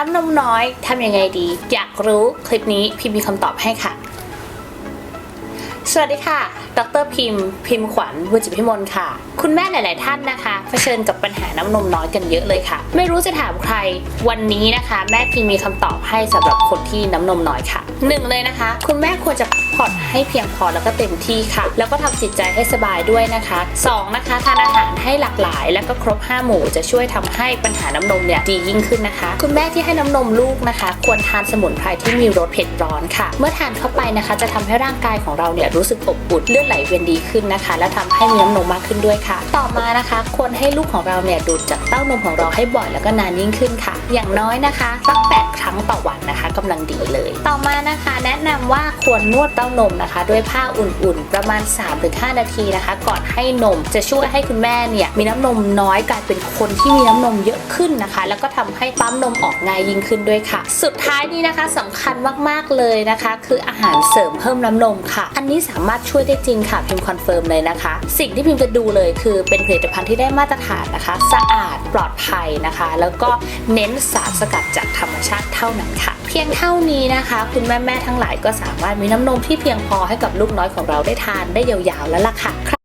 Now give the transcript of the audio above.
น้ำนมน้อยทำยังไงดี อยากรู้คลิปนี้พิมพ์มีคำตอบให้ค่ะ สวัสดีค่ะ ดรพิมพ์ พิมพ์ขวัญบุจิพิมลค่ะ คุณแม่หลาย ๆ ท่านนะคะ เผชิญกับปัญหาน้ำนมน้อยกันเยอะเลยค่ะ ไม่รู้จะถามใคร วันนี้นะคะ แม่พิมมีคำตอบให้สำหรับคนที่น้ำนมน้อยค่ะหนึ่งเลยนะคะ คุณแม่ควรจะพักผ่อนให้เพียงพอแล้วก็เต็มที่ค่ะ แล้วก็ทำจิตใจให้สบายด้วยนะคะสองนะคะทานอาหารให้หลากหลาย แล้วก็ครบห้าหมู่จะช่วยทำให้ปัญหาน้ำนมเนี่ยดียิ่งขึ้นนะคะ คุณแม่ที่ให้น้ำนมลูกนะคะ ควรทานสมุนไพรที่มีรสเผ็ดร้อนค่ะ เมื่อทานเข้าไปนะคะ จะทำให้ร่างกายของเราเนี่ยรู้สึกอบอุ่นเลือดไหลเวียนดีขึ้นนะคะ และทำให้มีน้ำนมมากขึ้นด้วยค่ะ ต่อมานะคะ ควรให้ลูกของเราเนี่ยดูดจากเต้านมของเราให้บ่อยแล้วก็นานยิ่งขึ้นค่ะ อย่างน้อยนะคะสักแปดครั้งต่อวัน กำลังดีเลย ต่อมานะคะ แนะนำว่าควรนวดเต้านมนะคะ ด้วยผ้าอุ่นๆ ประมาณ 3-5 นาทีนะคะ ก่อนให้นมจะช่วยให้คุณแม่เนี่ยมีน้ำนมน้อยกลายเป็นคนที่มีน้ำนมเยอะขึ้นนะคะ แล้วก็ทำให้ปั๊มนมออกง่ายยิ่งขึ้นด้วยค่ะ สุดท้ายนี้นะคะสำคัญมากๆเลยนะคะ คืออาหารเสริมเพิ่มน้ำนมค่ะ อันนี้สามารถช่วยได้จริงค่ะพิมพ์คอนเฟิร์มเลยนะคะ สิ่งที่พิมพ์จะดูเลยคือเป็นผลิตภัณฑ์ที่ได้มาตรฐานนะคะ สะอาดปลอดภัยนะคะ แล้วก็เน้นสารสกัดจากธรรมชาติเท่านั้นค่ะ เพียงเท่านี้นะคะ คุณแม่แม่ทั้งหลายก็สามารถมีน้ำนมที่เพียงพอให้กับลูกน้อยของเราได้ทานได้ยาวๆแล้วล่ะค่ะ